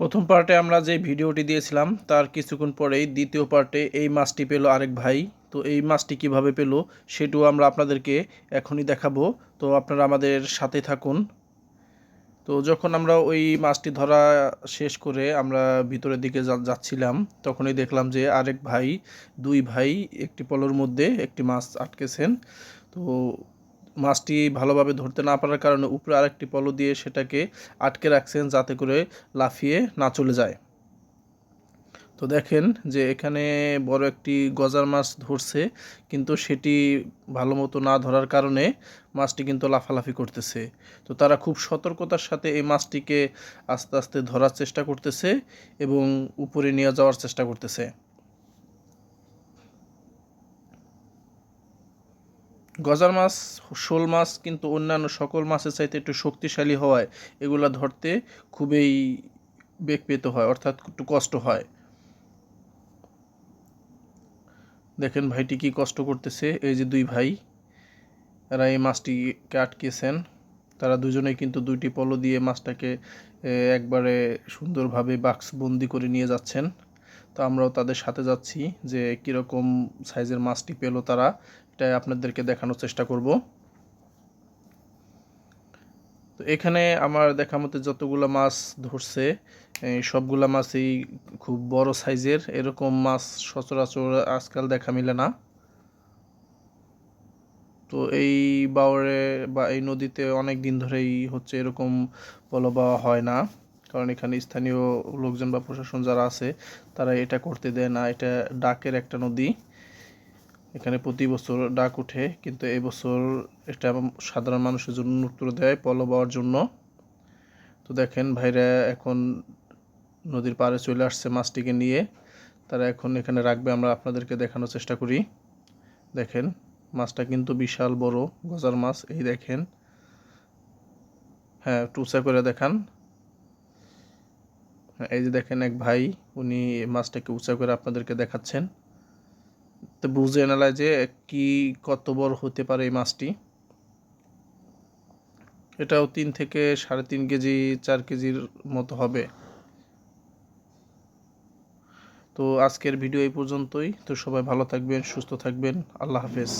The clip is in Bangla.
প্রথম পার্টে আমরা যে ভিডিওটি দিয়েছিলাম, তার কিছুক্ষণ পরেই দ্বিতীয় পার্টে এই মাছটি পেল আরেক ভাই। তো এই মাছটি কীভাবে পেল সেটিও আমরা আপনাদেরকে এখনই দেখাবো। তো আপনারা আমাদের সাথে থাকুন। তো যখন আমরা ওই মাছটি ধরা শেষ করে আমরা ভিতরের দিকে যাচ্ছিলাম, তখনই দেখলাম যে আরেক ভাই, দুই ভাই একটি পলোর মধ্যে একটি মাছ আটকেছেন। তো মাছটি ভালোভাবে ধরতে না পারার কারণে উপরে আরেকটি পলো দিয়ে সেটাকে আটকে রাখছেন যাতে করে লাফিয়ে না চলে যায়। তো দেখেন যে এখানে বড় একটি গজার মাছ ধরছে, কিন্তু সেটি ভালো মতো না ধরার কারণে মাছটি কিন্তু লাফালাফি করতেছে। তো তারা খুব সতর্কতার সাথে এই মাছটিকে আস্তে আস্তে ধরার চেষ্টা করতেছে এবং উপরে নিয়ে যাওয়ার চেষ্টা করতেছে। গজার মাছ, শোল মাছ, কিন্তু অন্যান্য সকল মাছের চাইতে একটু শক্তিশালী হওয়ায় এগুলা ধরতে খুবই বেগ পেতে হয়, অর্থাৎ একটু কষ্ট হয়। দেখেন ভাইটি কি কষ্ট করতেছে, এই যে দুই ভাই, এরা এই মাছটিকে আটকেছেন। তারা দুজনেই কিন্তু দুইটি পলো দিয়ে মাছটাকে একবারে সুন্দরভাবে বাক্স বন্দি করে নিয়ে যাচ্ছেন। তো আমরাও তাদের সাথে যাচ্ছি যে কীরকম সাইজের মাছটি পেল তারা এটাই আপনাদেরকে দেখানোর চেষ্টা করব। তো এখানে আমার দেখা মতে যতগুলো মাছ ধরছে সবগুলা মাছই খুব বড় সাইজের, এরকম মাছ সচরাচর আজকাল দেখা মিলে না। তো এই বাওরে বা এই নদীতে অনেক দিন ধরেই হচ্ছে এরকম পলবাওয়া হয় না, কারণ এখানে স্থানীয় লোকজন বা প্রশাসন যারা আছে, তারা এটা করতে দেয় না। এটা ডাকের একটা নদী। এখানে প্রতি বছর ডাক উঠে কিন্তু এবছর এটা সাধারণ মানুষের জন্য করে দেয় পলবাওয়ার জন্য। তো দেখেন ভাইরা এখন নদীর পাড়ে চলে আসছে মাছটিকে নিয়ে। তারা এখন এখানে রাখবে আমরা আপনাদেরকে দেখানোর চেষ্টা করি। দেখেন মাছটা কিন্তু বিশাল বড় গজার মাছ এই দেখেন। হ্যাঁ টুসা করে দেখান। হ্যাঁ, এই যে দেখেন এক ভাই উনি মাছটাকে উঁচা করে আপনাদেরকে দেখাচ্ছেন। তো বুঝে নেলায় যে কি কত বড় হতে পারে এই মাছটি। এটাও তিন থেকে সাড়ে তিন কেজি, চার কেজির মতো হবে। তো আজকের ভিডিও এই পর্যন্তই। তো সবাই ভালো থাকবেন, সুস্থ থাকবেন। আল্লাহ হাফেজ।